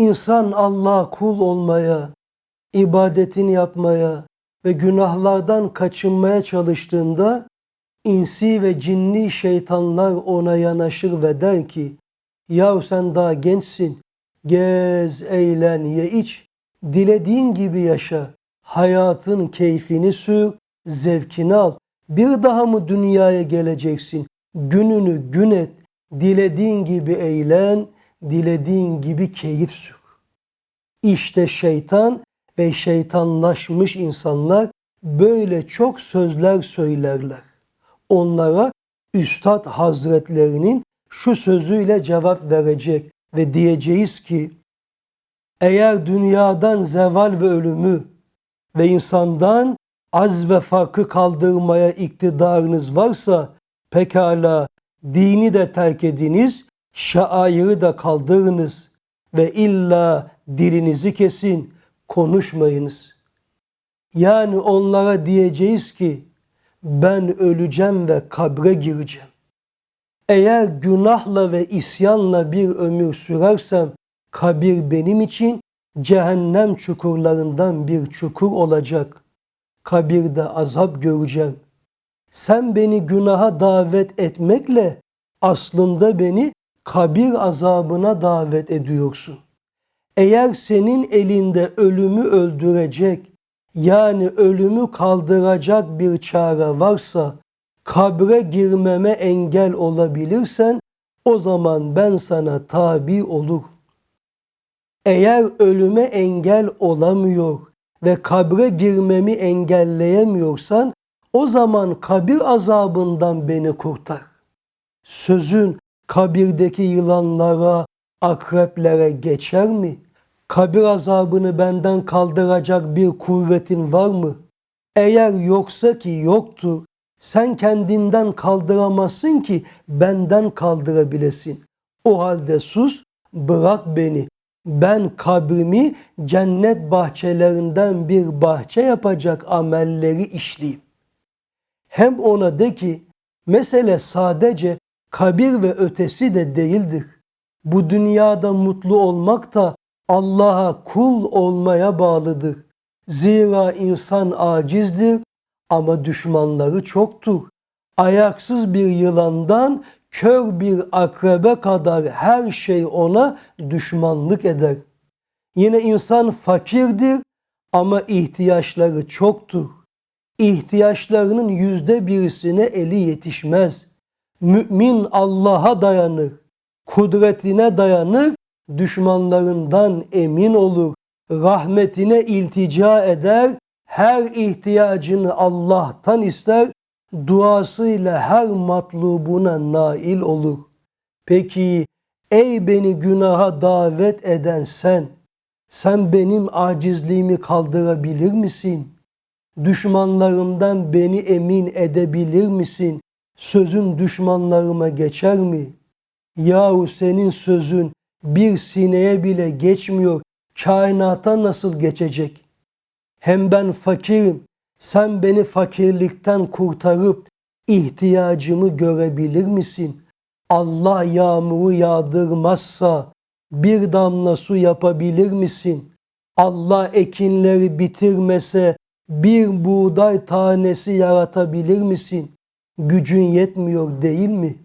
İnsan Allah'a kul olmaya, ibadetini yapmaya ve günahlardan kaçınmaya çalıştığında insi ve cinni şeytanlar ona yanaşır ve der ki yahu sen daha gençsin, gez, eğlen, ye iç, dilediğin gibi yaşa, hayatın keyfini sür, zevkini al. Bir daha mı dünyaya geleceksin? Gününü gün et, dilediğin gibi eğlen, dilediğin gibi keyif sür. İşte şeytan ve şeytanlaşmış insanlar böyle çok sözler söylerler. Onlara Üstad Hazretlerinin şu sözüyle cevap verecek ve diyeceğiz ki eğer dünyadan zeval ve ölümü ve insandan az ve farkı kaldırmaya iktidarınız varsa pekala dini de terk ediniz, şairi de kaldırınız ve illa dilinizi kesin, konuşmayınız. Yani onlara diyeceğiz ki ben öleceğim ve kabre gireceğim. Eğer günahla ve isyanla bir ömür sürersem kabir benim için cehennem çukurlarından bir çukur olacak. Kabirde azap göreceğim. Sen beni günaha davet etmekle aslında beni kabir azabına davet ediyorsun. Eğer senin elinde ölümü öldürecek yani ölümü kaldıracak bir çare varsa kabre girmeme engel olabilirsen o zaman ben sana tabi olur. Eğer ölüme engel olamıyor ve kabre girmemi engelleyemiyorsan o zaman kabir azabından beni kurtar. Sözün kabirdeki yılanlara, akreplere geçer mi? Kabir azabını benden kaldıracak bir kuvvetin var mı? Eğer yoksa ki yoktur, sen kendinden kaldıramazsın ki benden kaldırabilesin. O halde sus, bırak beni. Ben kabrimi cennet bahçelerinden bir bahçe yapacak amelleri işleyeyim. Hem ona de ki, mesele sadece kabir ve ötesi de değildir. Bu dünyada mutlu olmak da Allah'a kul olmaya bağlıdır. Zira insan acizdir ama düşmanları çoktur. Ayaksız bir yılandan kör bir akrebe kadar her şey ona düşmanlık eder. Yine insan fakirdir ama ihtiyaçları çoktur. İhtiyaçlarının yüzde birisine eli yetişmez. Mümin Allah'a dayanır, kudretine dayanır, düşmanlarından emin olur, rahmetine iltica eder, her ihtiyacını Allah'tan ister, duasıyla her matlubuna nail olur. Peki ey beni günaha davet eden sen, sen benim acizliğimi kaldırabilir misin? Düşmanlarımdan beni emin edebilir misin? Sözün düşmanlarıma geçer mi? Yahu senin sözün bir sineye bile geçmiyor. Kainata nasıl geçecek? Hem ben fakirim. Sen beni fakirlikten kurtarıp ihtiyacımı görebilir misin? Allah yağmuru yağdırmazsa bir damla su yapabilir misin? Allah ekinleri bitirmese bir buğday tanesi yaratabilir misin? Gücün yetmiyor değil mi?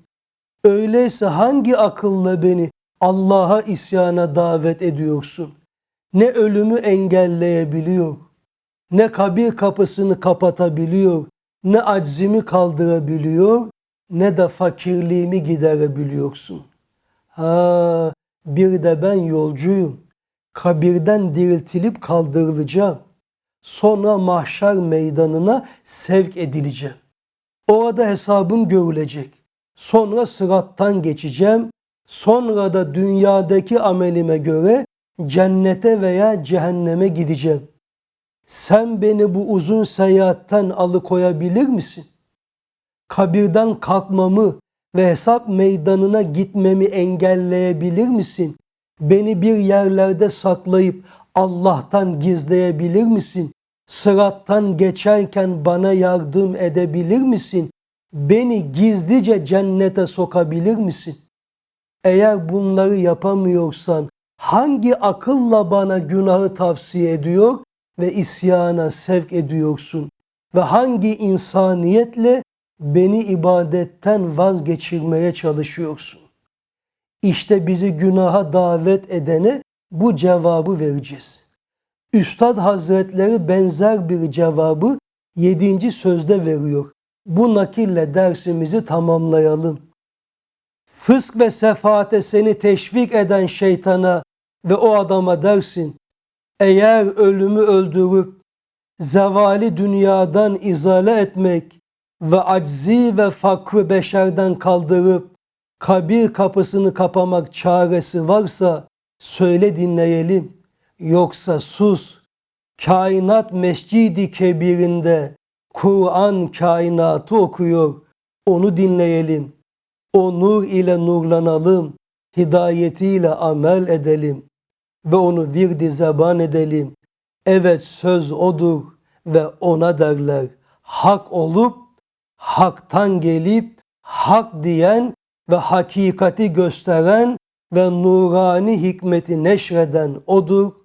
Öyleyse hangi akılla beni Allah'a isyana davet ediyorsun? Ne ölümü engelleyebiliyor, ne kabir kapısını kapatabiliyor, ne aczimi kaldırabiliyor, ne de fakirliğimi giderebiliyorsun. Ha, bir de ben yolcuyum. Kabirden diriltilip kaldırılacağım. Sonra mahşer meydanına sevk edileceğim. Orada hesabım görülecek. Sonra sırattan geçeceğim. Sonra da dünyadaki amelime göre cennete veya cehenneme gideceğim. Sen beni bu uzun seyahatten alıkoyabilir misin? Kabirden kalkmamı ve hesap meydanına gitmemi engelleyebilir misin? Beni bir yerlerde saklayıp Allah'tan gizleyebilir misin? Sırattan geçerken bana yardım edebilir misin? Beni gizlice cennete sokabilir misin? Eğer bunları yapamıyorsan hangi akılla bana günahı tavsiye ediyor ve isyana sevk ediyorsun? Ve hangi insaniyetle beni ibadetten vazgeçirmeye çalışıyorsun? İşte bizi günaha davet edene bu cevabı vereceğiz. Üstad Hazretleri benzer bir cevabı yedinci sözde veriyor. Bu nakille dersimizi tamamlayalım. Fısk ve sefaate seni teşvik eden şeytana ve o adama dersin. Eğer ölümü öldürüp zevali dünyadan izale etmek ve aczi ve fakrı beşerden kaldırıp kabir kapısını kapamak çaresi varsa söyle dinleyelim. Yoksa sus. Kainat Mescidi Kebir'inde Kur'an kainatı okuyor. Onu dinleyelim. O nur ile nurlanalım. Hidayetiyle amel edelim. Ve onu virdi zeban edelim. Evet söz odur ve ona derler. Hak olup, haktan gelip, hak diyen ve hakikati gösteren ve nurani hikmeti neşreden odur.